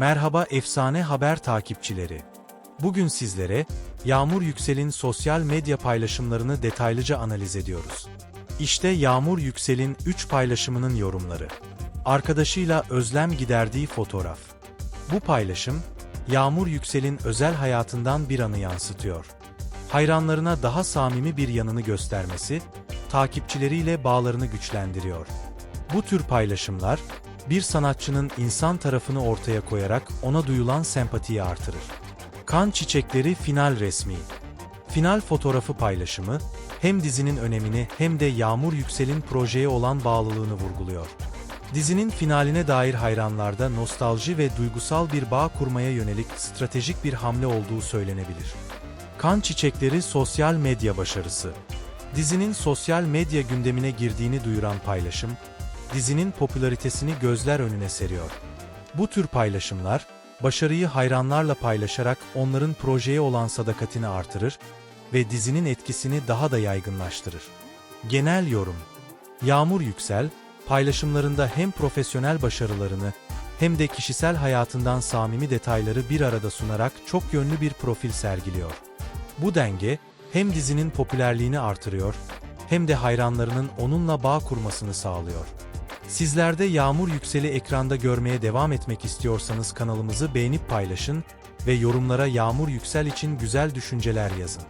Merhaba efsane haber takipçileri. Bugün sizlere Yağmur Yüksel'in sosyal medya paylaşımlarını detaylıca analiz ediyoruz. İşte Yağmur Yüksel'in 3 paylaşımının yorumları. Arkadaşıyla özlem giderdiği fotoğraf. Bu paylaşım, Yağmur Yüksel'in özel hayatından bir anı yansıtıyor. Hayranlarına daha samimi bir yanını göstermesi, takipçileriyle bağlarını güçlendiriyor. Bu tür paylaşımlar, bir sanatçının insan tarafını ortaya koyarak ona duyulan sempatiyi artırır. Kan Çiçekleri final resmi. Final fotoğrafı paylaşımı, hem dizinin önemini hem de Yağmur Yüksel'in projeye olan bağlılığını vurguluyor. Dizinin finaline dair hayranlarda nostalji ve duygusal bir bağ kurmaya yönelik stratejik bir hamle olduğu söylenebilir. Kan Çiçekleri sosyal medya başarısı. Dizinin sosyal medya gündemine girdiğini duyuran paylaşım, dizinin popülaritesini gözler önüne seriyor. Bu tür paylaşımlar, başarıyı hayranlarla paylaşarak onların projeye olan sadakatini artırır ve dizinin etkisini daha da yaygınlaştırır. Genel yorum Yağmur Yüksel, paylaşımlarında hem profesyonel başarılarını hem de kişisel hayatından samimi detayları bir arada sunarak çok yönlü bir profil sergiliyor. Bu denge, hem dizinin popülerliğini artırıyor, hem de hayranlarının onunla bağ kurmasını sağlıyor. Sizler de Yağmur Yüksel'i ekranda görmeye devam etmek istiyorsanız kanalımızı beğenip paylaşın ve yorumlara Yağmur Yüksel için güzel düşünceler yazın.